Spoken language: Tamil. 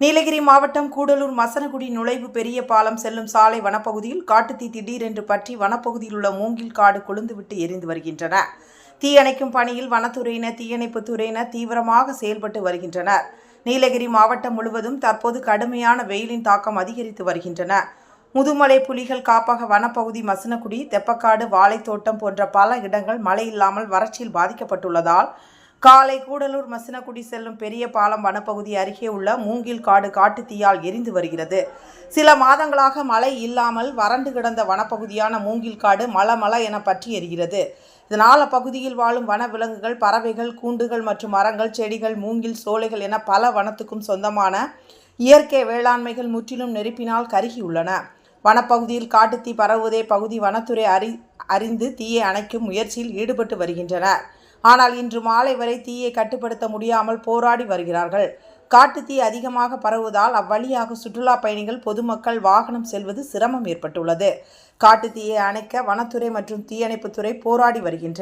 நீலகிரி மாவட்டம் கூடலூர் மசனகுடி நுழைவு பெரிய பாலம் செல்லும் சாலை வனப்பகுதியில் காட்டுத்தீ திடீரென்று பற்றி வனப்பகுதியில் உள்ள மூங்கில் காடு கொழுந்துவிட்டு எரிந்து வருகின்றன. தீயணைக்கும் பணியில் வனத்துறையினர் தீயணைப்புத் துறையினர் தீவிரமாக செயல்பட்டு வருகின்றனர். நீலகிரி மாவட்டம் முழுவதும் தற்போது கடுமையான வெயிலின் தாக்கம் அதிகரித்து வருகின்றன. முதுமலை புலிகள் காப்பக வனப்பகுதி மசனகுடி தெப்பக்காடு வாழைத்தோட்டம் போன்ற பல இடங்கள் மழை இல்லாமல் வறட்சியில் பாதிக்கப்பட்டுள்ளதால் காலை கூடலூர் மசினகுடி செல்லும் பெரிய பாலம் வனப்பகுதி அருகே உள்ள மூங்கில் காடு காட்டு தீயால் எரிந்து வருகிறது. சில மாதங்களாக மழை இல்லாமல் வறண்டு கிடந்த வனப்பகுதியான மூங்கில் காடு மல மல என பற்றி எரிகிறது. இதனால் அப்பகுதியில் வாழும் வன விலங்குகள் பறவைகள் கூண்டுகள் மற்றும் மரங்கள் செடிகள் மூங்கில் சோலைகள் என பல வனத்துக்கும் சொந்தமான இயற்கை வேளாண்மைகள் முற்றிலும் நெருப்பினால் கருகியுள்ளன. வனப்பகுதியில் காட்டுத்தீ பரவுவதே பகுதி வனத்துறை அறி அறிந்து தீயை அணைக்கும் முயற்சியில் ஈடுபட்டு வருகின்றனர். ஆனால் இன்று மாலை வரை தீயை கட்டுப்படுத்த முடியாமல் போராடி வருகிறார்கள். காட்டுத்தீ அதிகமாக பரவுவதால் அவ்வழியாக சுற்றுலா பயணிகள் பொதுமக்கள் வாகனம் செல்வது சிரமம் ஏற்பட்டுள்ளது. காட்டுத்தீயை அணைக்க வனத்துறை மற்றும் தீயணைப்புத்துறை போராடி வருகின்றன.